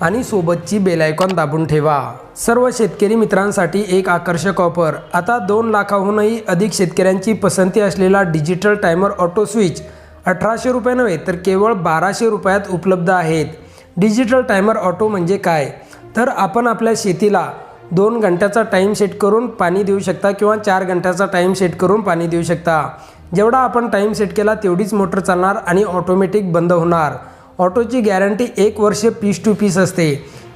आणि सोबतची बेलायकॉन दाबून ठेवा. सर्व शेतकरी मित्रांसाठी एक आकर्षक ऑफर. आता दोन लाखाहूनही अधिक शेतकऱ्यांची पसंती असलेला डिजिटल टायमर ऑटो स्विच अठराशे रुपये नव्हे तर केवळ बाराशे रुपयात उपलब्ध आहेत. डिजिटल टायमर ऑटो म्हणजे काय? तर आपण आपल्या शेतीला दोन घंट्याचा टाईम सेट करून पाणी देऊ शकता किंवा चार घंट्याचा टाईम सेट करून पाणी देऊ शकता. जेवढा आपण टाईम सेट केला तेवढीच मोटर चालणार आणि ऑटोमॅटिक बंद होणार. ऑटोची गॅरंटी एक वर्ष पीस टू पीस असते.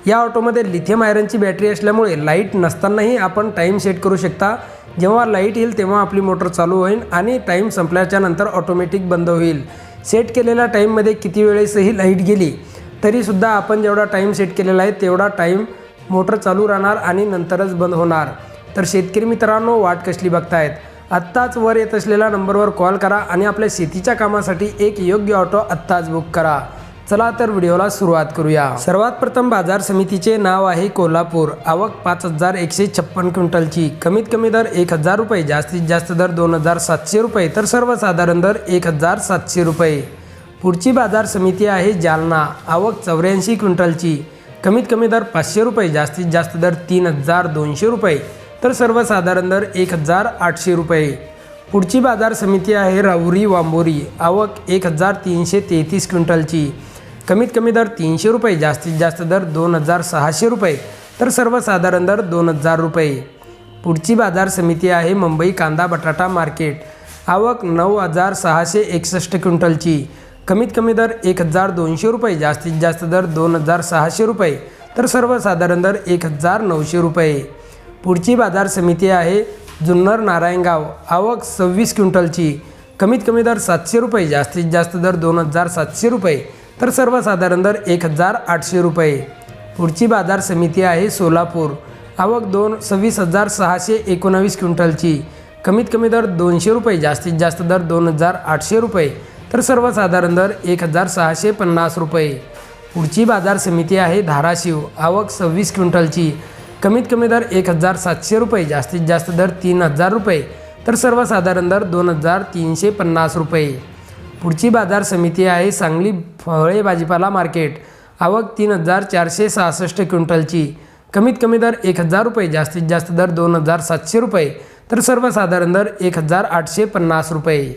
या ऑटोमध्ये लिथियम आयरनची बॅटरी असल्यामुळे लाइट नसतानाही आपण टाईम सेट करू शकता. जेव्हा लाइट येईल तेव्हा आपली मोटर चालू होईल आणि टाईम संपल्याच्या नंतर ऑटोमॅटिक बंद होईल. सेट केलेल्या टाईममध्ये किती वेळेसही लाइट गेली तरीसुद्धा आपण जेवढा टाईम सेट केलेला आहे तेवढा टाईम मोटर चालू राहणार आणि नंतरच बंद होणार. तर शेतकरी मित्रांनो वाट कसली बघतायत? आत्ताच वर येत असलेल्या नंबरवर कॉल करा आणि आपल्या शेतीच्या कामासाठी एक योग्य ऑटो आत्ताच बुक करा. चला तर व्हिडिओला सुरुवात करूया. सर्वात प्रथम बाजार समितीचे नाव आहे कोल्हापूर. आवक पाच हजार एकशे छप्पन क्विंटलची. कमीत कमी दर एक हजार रुपये जास्तीत जास्त दर दोन हजार सातशे रुपये तर सर्वसाधारण दर एक हजार सातशे रुपये. पुढची बाजार समिती आहे जालना. आवक चौऱ्याऐंशी क्विंटलची. कमीत कमी दर पाचशे रुपये जास्तीत जास्त दर तीन हजार दोनशे रुपये तर सर्वसाधारण दर एक हजार आठशे रुपये. पुढची बाजार समिती आहे राहुरी वांबोरी. आवक एक हजार तीनशे तेहतीस क्विंटलची. कमीत कमी दर तीनशे रुपये जास्तीत जास्त दर दोन हजार सहाशे रुपये. तर सर्वसाधारण दर दोन हजार रुपये. पुढची बाजार समिती आहे मुंबई कांदा बटाटा मार्केट. आवक नऊ हजार सहाशे एकसष्ट क्विंटलची. कमीत कमी दर एक हजार दोनशे रुपये जास्तीत जास्त दर दोन हजार सहाशे रुपये. तर सर्वसाधारण दर एक हजार नऊशे रुपये. पुढची बाजार समिती आहे जुन्नर नारायणगाव. आवक सव्वीस क्विंटलची. कमीत कमी दर सातशे रुपये जास्तीत जास्त दर दोन हजार सातशे रुपये. तर सर्वसाधारण दर एक हजार आठशे रुपये. पुढची बाजार समिती आहे सोलापूर. आवक दोन सव्वीस हजार सहाशे एकोणावीस क्विंटलची. कमीत कमी दर दोनशे रुपये जास्तीत जास्त दर दोन हजार आठशे रुपये. तर सर्वसाधारण दर एक हजार सहाशे पन्नास रुपये. पुढची बाजार समिती आहे धाराशिव. आवक सव्वीस क्विंटलची. कमीत कमी दर एक हजार सातशे रुपये जास्तीत जास्त दर तीन हजार रुपये. तर सर्वसाधारण दर दोन हजार तीनशे पन्नास रुपये. पुढची बाजार समिती आहे सांगली फळे भाजीपाला मार्केट. आवक तीन हजार चारशे सहासष्ट क्विंटलची. कमीत कमी दर एक हजार रुपये जास्तीत जास्त दर दोन हजार सातशे रुपये. तर सर्वसाधारण दर एक हजार आठशे पन्नास रुपये.